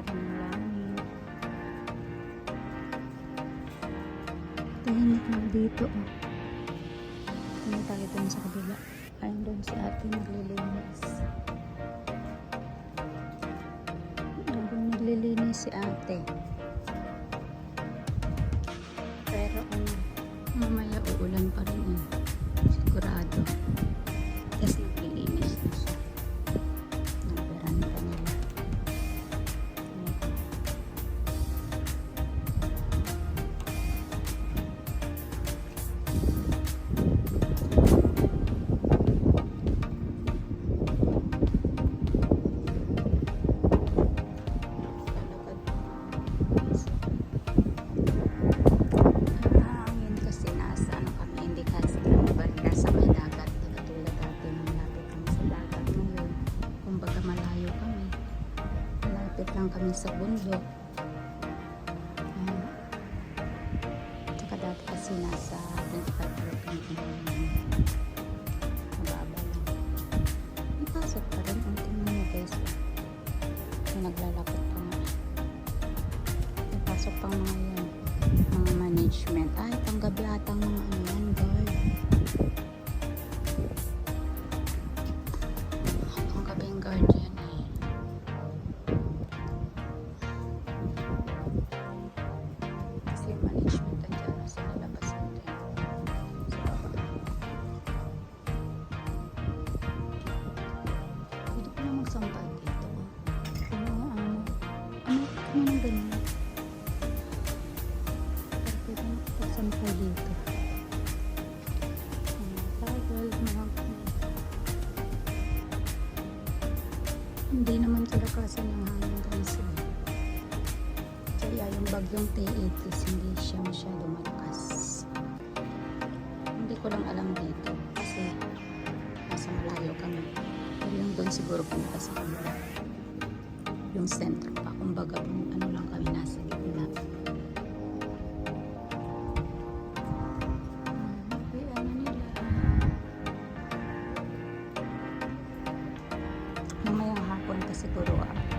Pa rin ang langit. Tahimik na dito. Oh. Tingnan tayo sa kabila. Ayun doon si ate naglilinis. Ayun naglilinis si ate. Lang kami sa bundok. Ayan. Tsaka dati kasi nasa 25 kilo kami ngayon. Mababa lang. May pasok pa rin. Ang tingnan mo guys. May naglalakot pa nga. May pasok pang mga yan mga management. Ay, panggabi atang mga ano yan, guard. Hindi naman kalakasan ng hangin guys. Kaya yung bagyong T80 hindi siya masyado malakas. Hindi ko lang alam dito kasi nasa malayo kami. Pero yung doon siguro punta sa kanila. Yung sentro pa. Kumbaga, ano lang kami nasa siguro ah.